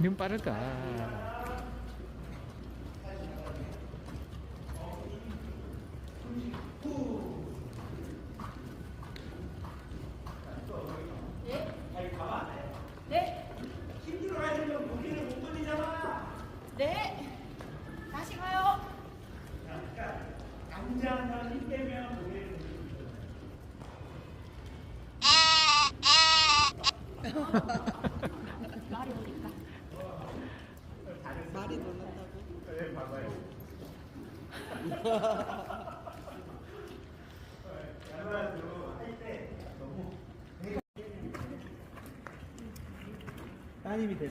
삼할 때. 눈 빠르다. 다리 가만 안 해. 네. 힘들어 하시면 무기를 못 돌리잖아. 네. 다시 가요. 자, 그러니까 당장 힘 빼면 무게를 못 돌리죠. 말이 오니까. 말이 놀란다고? 네, 봐봐요. 야구라도 할때 너무 따님이 돼.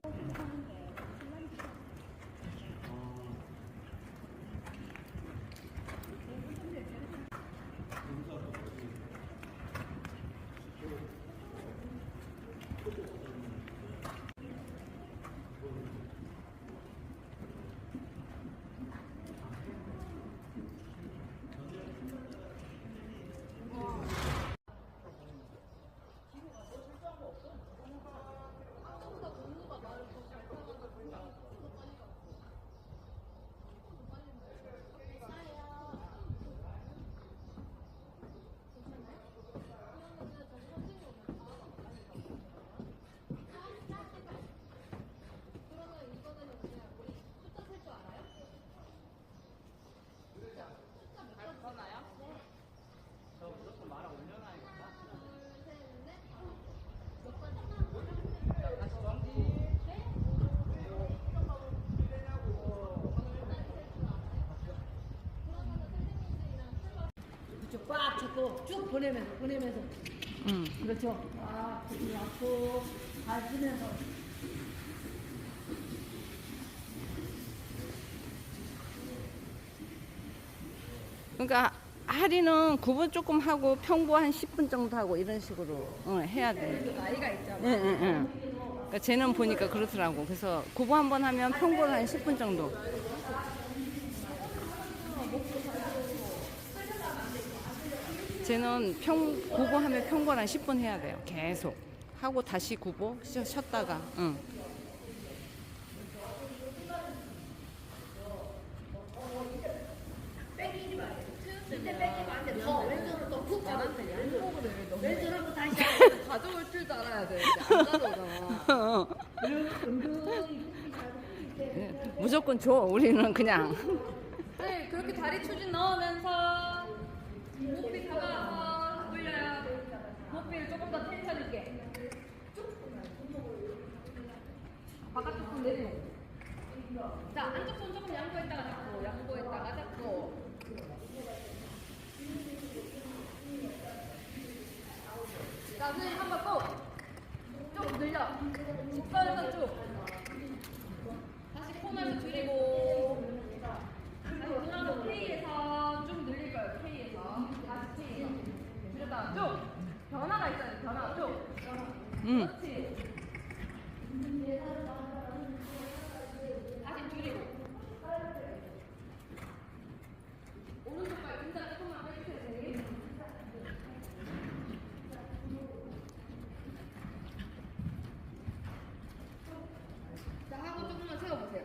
그쪽 꽉 잡고 쭉 보내면서 보내면서. 응. 그렇죠. 꽉 잡고 가시면서. 그러니까 하리는 구분 조금 하고 평보 한 10분 정도 하고 이런 식으로 어, 해야 돼. 나이가 있잖아. 응, 응, 응. 그러니까 쟤는 보니까 그렇더라고. 그래서 구보 한번 하면 평보를 한 10분 정도. 쟤는 평 구보 하면 평보를 한 10분 해야 돼요. 계속 하고 다시 구보 쉬- 쉬었다가. 응. 다시. 가져올 줄도 알아야 돼. 이제 안 가져오잖아. 무조건 줘. 우리는 그냥. 네, 그렇게 다리 추진 넣으면서 목비 잡아서 올려요. 목비를 조금 더 펼쳐줄게. 바깥쪽 손 내리고. 자, 안쪽 손 조금 양보했다가 잡고, 양보했다가 잡고. 자, 선생님 한번 또. 쭉 늘려. 직선에서 쭉. 다시 코너에서 줄이고. 다시 코너에서 K에서 쭉 늘릴 거예요. K에서. 다시 K에서. 줄였다가 쭉. 변화가 있어요. 변화 쭉. 응. 그렇지. 다시 줄이고. 오른쪽 발 등살 조금만 빼주세요. 되게. 자, 하고 조금만 세워보세요.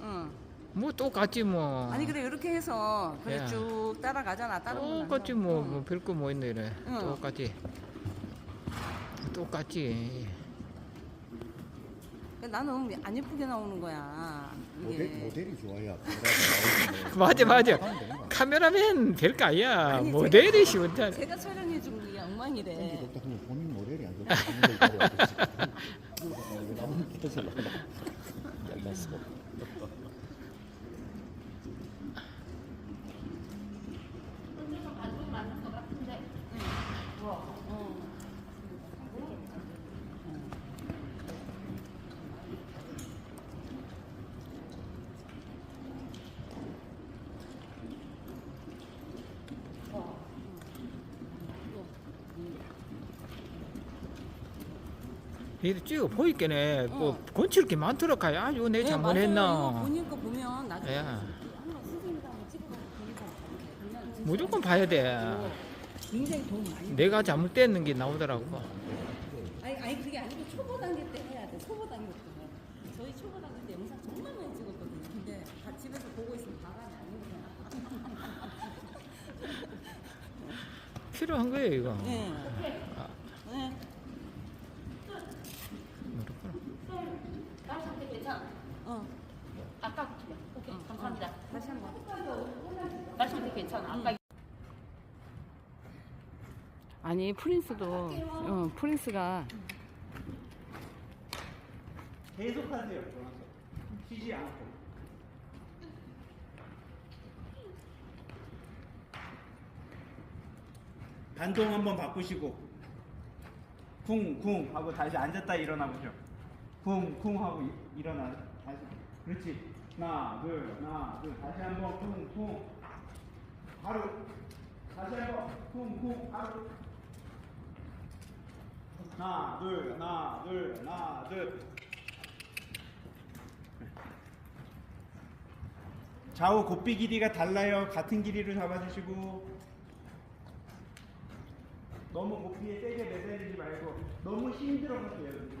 응. 뭐 똑같지 뭐. 아니 그래 이렇게 해서 그래 야. 쭉 따라가잖아. 따라 똑같지 뭐, 뭐 별거 뭐 있네 이래. 응. 똑같지. 똑같지. 나는 안 예쁘게 나오는 거야. 모델, 이게. 모델이 좋아야 카메라가 뭐. 맞아 맞아. 하면 되는 거야. 카메라맨 별거 아니야. 아니, 모델이 쉬운다. 제가 촬영해 준 게 엉망이래. 땡기도 본인 모델이 안 좋다 거 붙어서 나온다 잘났어 이래 찍어 보이겠네. 뭐 건칠 게 많더라 카야. 아주 내 네, 맞아요. 이거 잘못했나. 보니까 보면 나중에 야. 한번 선생님도 한번 찍어 무조건 봐야 돼. 굉장히 도움 많이. 내가 잘못됐는 게 나오더라고. 아니 아니 그게 아니고 초보 단계 때 해야 돼. 초보 단계 때. 저희 초보 단계 때 영상 정말 많이 찍었거든요. 근데 다 집에서 보고 있으면 바람이 아니구나. 필요한 거예요 이거. 네. 아, 네. 모르구나. 다른 상태 괜찮아. 어. 아까 오케이 감사합니다. 다시 한 번. 다른 상태 괜찮아. 아까 아니 프린스도 어, 프린스가 계속 하세요. 쉬지 않고. 반동 한번 바꾸시고 쿵쿵 하고 다시 앉았다 일어나 보죠. 쿵쿵 하고 이- 일어나 다시 그렇지. 하나 둘 하나 둘. 다시 한번 쿵쿵. 바로. 다시 한번 쿵쿵. 바로. 하나 둘 하나 둘 하나 둘. 좌우 곱비 길이가 달라요. 같은 길이로 잡아주시고. 너무 곱비에 세게 매달리지 말고 너무 힘들어 보세요. 이렇게.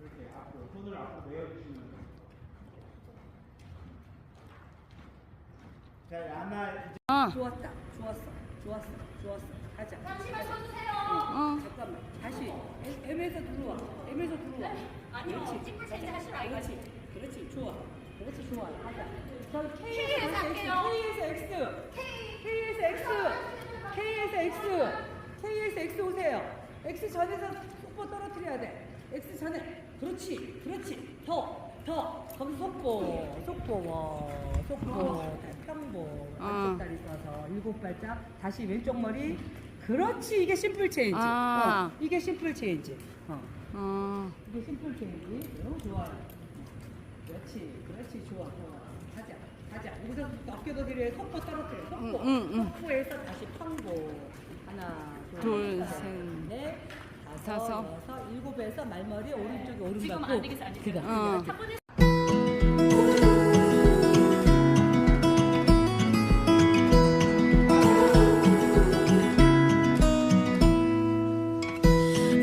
이렇게 앞으로 손을 앞으로 내어주시면 자 야나 이제 어. 좋았다. 좋았어. 좋았어. 좋았어. 가자. 잠시만 서주세요. 어. 잠깐만. 다시. 애- M에서 들어와. M에서 들어와. 아니요. 찌뿔 체인지 하시라 이거지. 그렇지. 그렇지. 좋아. 그렇지. 좋아. 가자. 자, K에서. 할게요. K에서 X. K에서 X. K에서 X. K에서 X 오세요. X 전에서 속보 떨어뜨려야 돼. X 전에. 그렇지. 그렇지. 더. 더. 거기 속보. 속보. 와. 속보. 평보. 어. 안쪽 다리 써서 일곱 발짝. 다시 왼쪽 머리. 그렇지. 이게 심플 체인지. 아. 어, 이게 심플 체인지. 어. 어. 이게 심플 체인지. 너무 좋아요. 그렇지. 그렇지. 좋아. 좋아. 가자. 가자. 여기서 어깨도 뒤로 속보 떨어뜨려. 속보. 응, 응, 응. 속보에서 다시 평보. 하나, 둘, 둘, 셋, 셋, 넷, 다섯. 다섯, 여섯, 일곱에서 말머리 오른쪽에 오른발 지금 꼭. 안 되겠어, 안 되겠어. 그거. 어. 첫 번째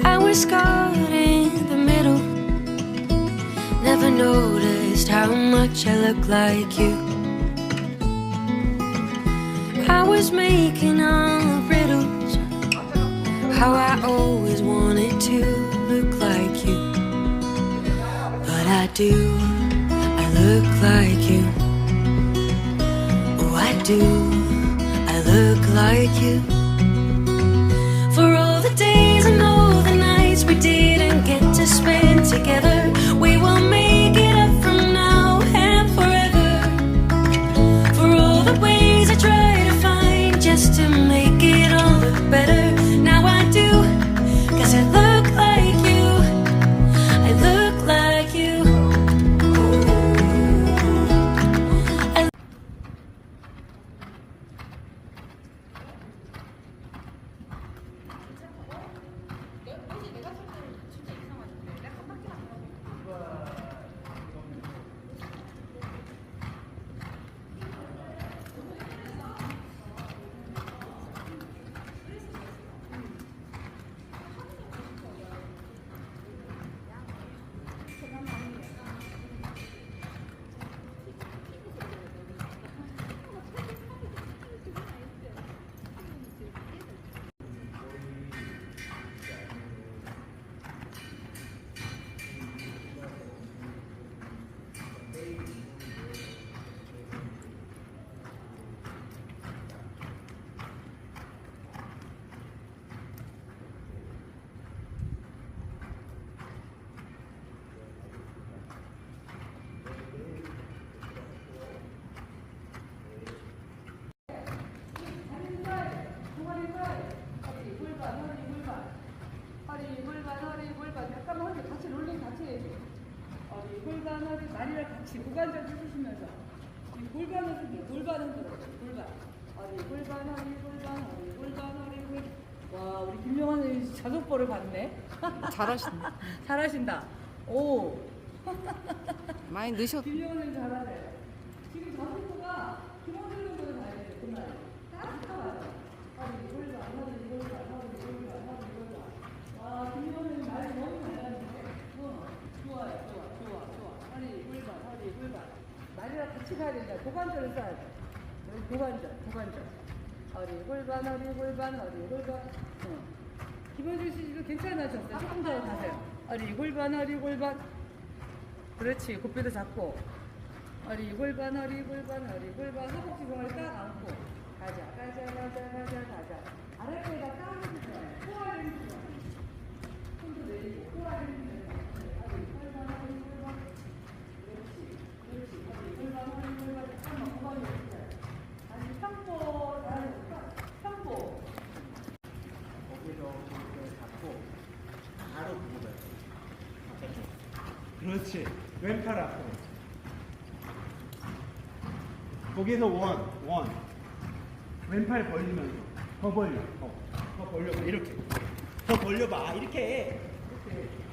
I was caught in the middle. Never noticed how much I look like you. I was making all riddles. How I always wanted to look like you. But I do, I look like you. Oh, I do, I look like you. 다리를 같이 무관절 해주시면서 이 골반 흔들어 골반 흔들어 골반. 허리 골반 허리 골반 허리 골반 허리 골반. 와 우리 김영환 선생님 자석보를 봤네. 잘하신다. 잘하신다. 오. 많이 늦었. 김영환 선생님 잘하네 지금 자석보가 그런 정도로 가야 돼 그날 딱 고관절을 써야 돼. 여기 고관절, 고관절. 허리 골반, 허리 골반, 허리 골반. 어. 김원준 씨 이거 괜찮아졌어요. 조금 더 가세요. 허리 골반, 허리 골반. 그렇지. 고삐도 잡고. 허리 골반, 허리 골반, 허리 골반. 허벅지 공을 딱 안고. 가자, 가자, 가자, 가자, 가자. 아랫배가 딱 해주세요. 코아를 해주세요. 손도 내리고, 코아를 해주세요. 허리 골반, 허리 골반. 그렇지. 그렇지. 허리 골반, 허리 골반. 잠깐만, 그렇지. 왼팔 앞으로. 거기서 원, 원. 왼팔 벌리면서 더 벌려. 더, 더 벌려봐. 이렇게. 더 벌려봐. 이렇게. 해. 이렇게.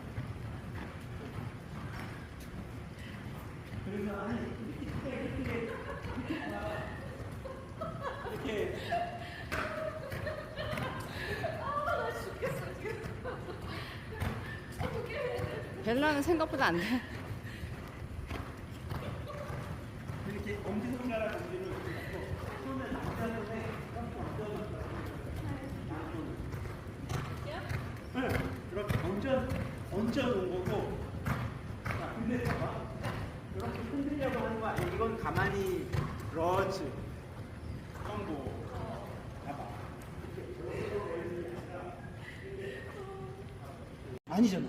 그래서 아니 이렇게 이렇게 이렇게 이렇게 벨라는 생각보다 안 돼. 이렇게 엄지손가락 엄지를 이렇게 잡고 손을 남자손에 응, 이렇게 얹어 얹어 놓은 거고. 자, 근데 봐봐. 이렇게 흔들려고 하는 거 아니야? 이건 가만히 그렇지. 정보. 봐봐. 아니잖아.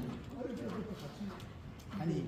아니.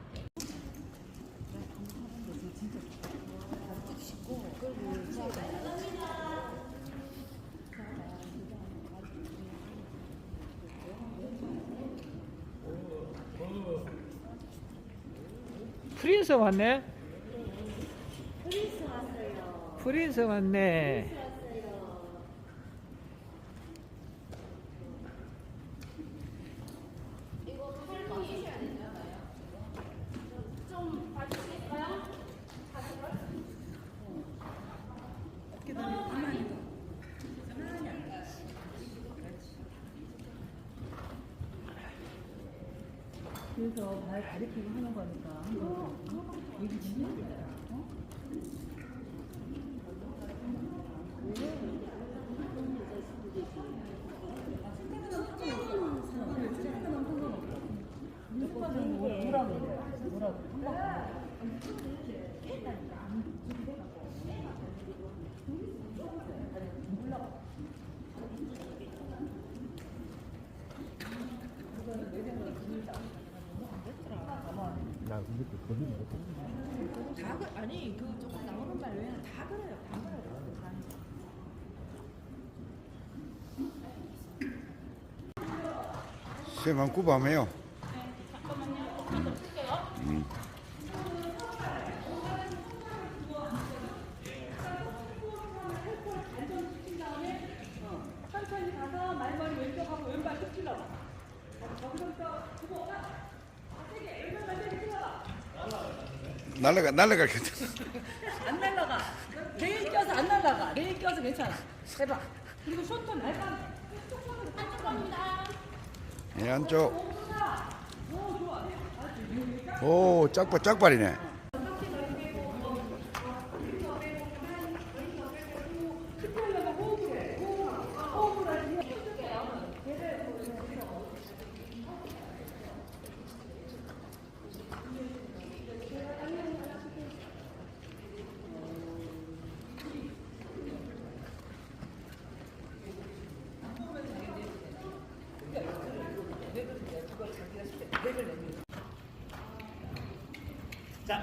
프린스 왔네. 프린스 왔어요. 프린스 왔네. 그래서 발 가리키고 하는 거니까 한번 얘기 좀 해주세요. 어? 무조건 뭐라고 그래요? 뭐라고? 야 근데 그 거리를 못 다 그, 아니 그 조금 나오는 말 외에는 다 그래요. 다 그래요. 다. 세만 구밤해요. 천천히 가서 말머리 왼쪽하고 왼발 쭉 찔러봐. 거기서부터 주고 가. 세게 왼발만 세게 찔러봐. 날라가 날라가겠다. 안 날라가. 레일 껴서 안 날라가. 레일 껴서 괜찮아. 해봐. 그리고 쇼트 날감. 이 안쪽. 오 짝발 짝발이네.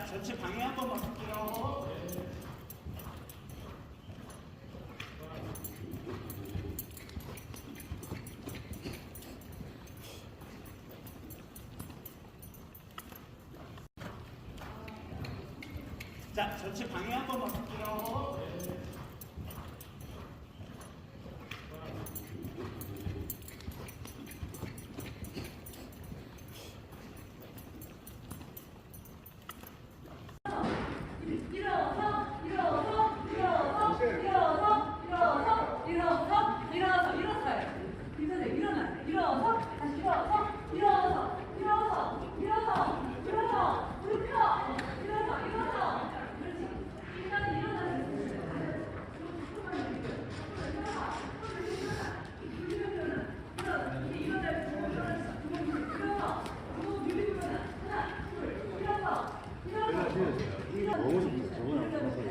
자, 전체 방해 한 번만 할게요. 자, 전체 방해 한 번만 할게요. 너무 좋다. 저거랑 똑같아.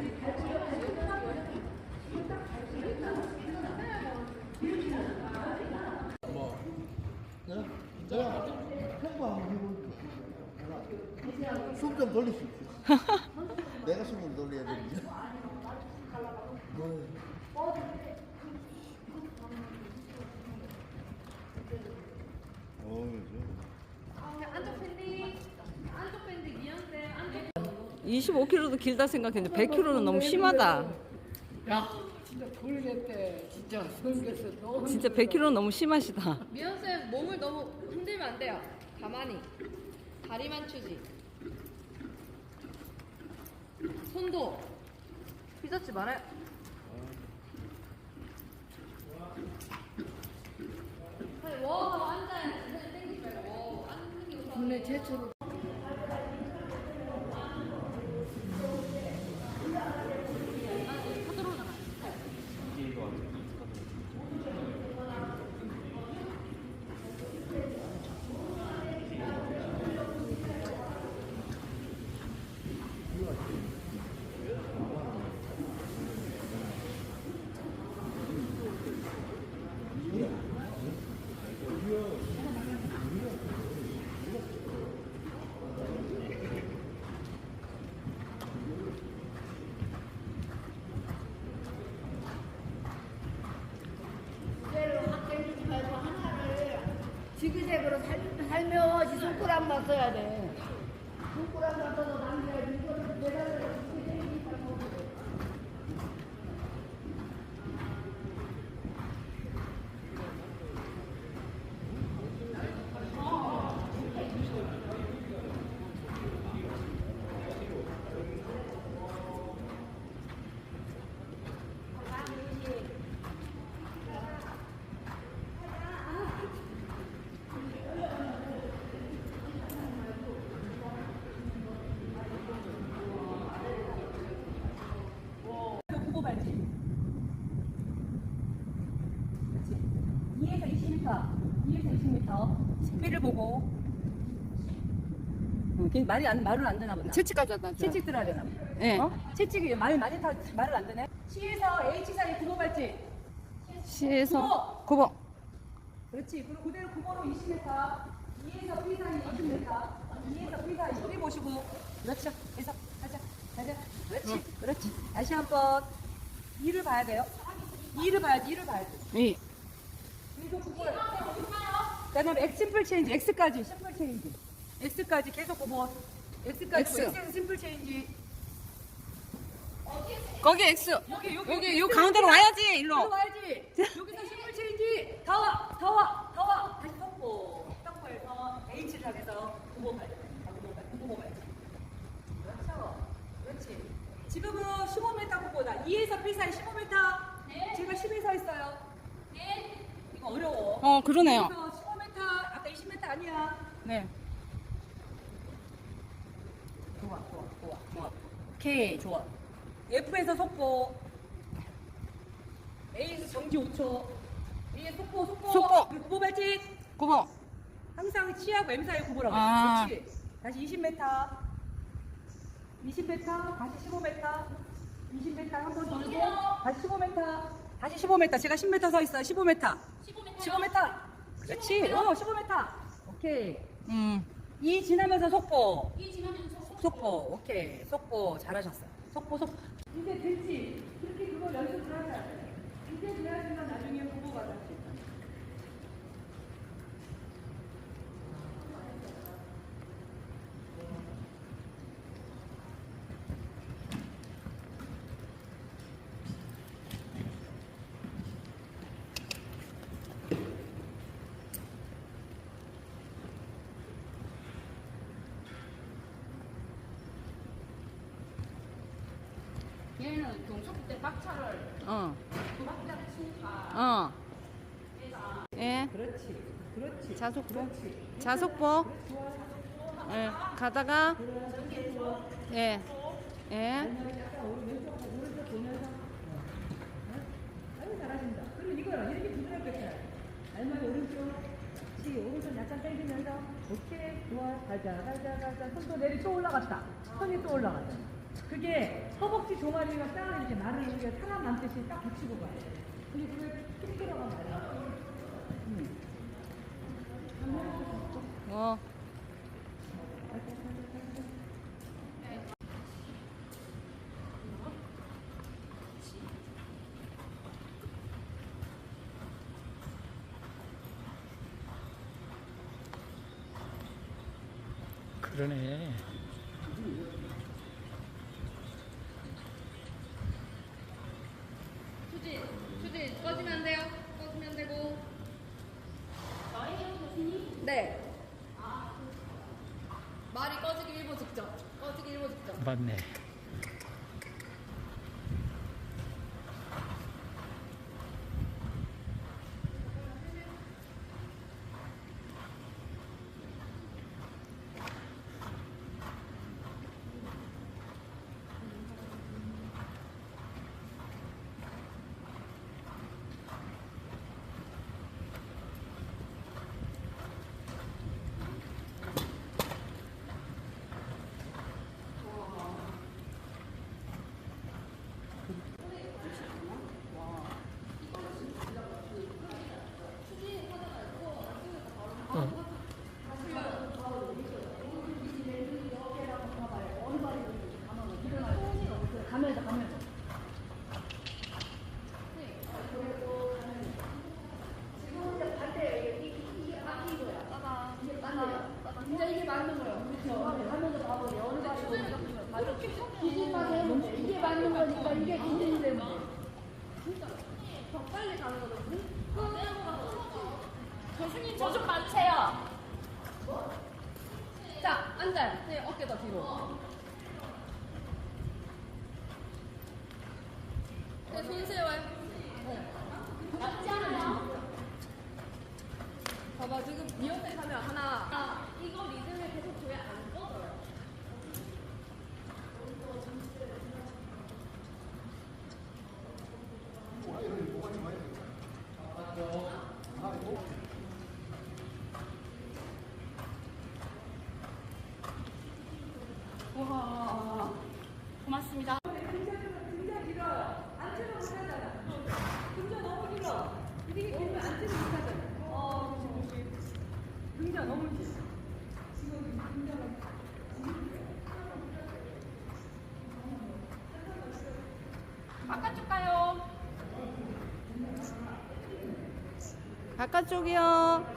뭐, 내가 내가 평소 한번 해볼게. 숨좀 돌리십시오. 내가 숨을 돌려야 되는데. 뭐, 어, 저. 안쪽 밴딩. 안쪽 밴딩 미안해. 안쪽 25km도 길다 생각했는데 100km는 너무 심하다. 야, 진짜 돌겠대. 진짜 설계서 너무. 진짜 100km는 너무 심하시다. 미연 쌤 몸을 너무 흔들면 안 돼요. 가만히. 다리만 추지. 손도 휘젓지 말아요. 아니, 하고 앉아야지. 땡기지 말고 게 우선. 국내 최초로 살, 살며시 써야 돼. 손가락만 써서 남겨야지. 이거는 구보 발지. 2에서 20m, 2에서 20m. 스피를 보고. 어, 걔 말이 안, 말을 안 되나 보다. 채찍까지 왔다. 채찍 들어야 되나 보다. 예. 어? 채찍이 말 많이 타, 말을 안 되네. C에서 H 사이 구보 발지. 시에서 고봉. 그렇지. 그리고 그대로 구보로 20m. 2에서 B 사이 20m. 2에서 B 사이 소리 보시고. 그렇죠. 그래서 가자. 가자. 그렇지. 그렇지. 다시 한 번. 2를 봐야 돼요. 2를 봐야지. 2를 봐야지. 이. 그리고 그걸 그다음에 X 심플 체인지 X까지 심플 체인지 X까지 계속 보고 X까지 X. X에서 심플 체인지 거기 X. 여기 여기 여기 요 가운데로 와야지 일로. 와야지. 여기서 심플 체인지 더와더와더와. 다시 덮고. 덮고에서 H를 향해서 구보 가야 돼 구보 가야 돼 구보 가야 돼 그렇죠. 그렇지. 지금은 15m 구보다 2에서 B 사이 15m 제가 10에 서 있어요. 이거 어려워. 어 그러네요. 그래서 15m 아까 20m 아니야. 네. 좋아 좋아 좋아 좋아 오케이 좋아. F에서 속보. A에서 정지 5초. A에 속보 속보. 속보. 그리고 구보 발칙. 고봉. 항상 C하고 M 사이 구보라고 아. 그렇지 다시 20m 20m 다시 15m 20m 한 번 돌고 다시 15m 다시 15m 제가 10m 서 있어요. 15m 15m 그렇지. 어 15m 오케이. 음. 이 지나면서 속보. 이 지나면서 속보. 오케이. 속보 잘하셨어요. 속보 속. 이제 됐지. 그렇게 그거 연습을 하자. 이제 돼야지만 나중에 후보가 될수 얘는 동석 때 박차를 어. 어. 예. 그렇지. 그렇지. 자속보. 자속보. 예. 가다가 예. 예. 아유 잘하신다. 그리고 이거요. 이렇게 부드럽게 쳐요. 알마리 오른쪽. 그렇지. 오른손 약간 당기면서. 오케이. 좋아. 가자. 가자. 가자. 손도 내리 또 올라갔다. 손이 또 올라갔다. 그게 허벅지 종아리가 딱 이렇게 나를 이렇게 사람 만듯이 딱 붙이고 가요. 근데 그걸 힘들어가 말이야. 음. 어. 그러네. 네. 말이 꺼지기 일보 직전. 꺼지기 일보 직전. 맞네. 네. 바깥쪽이요.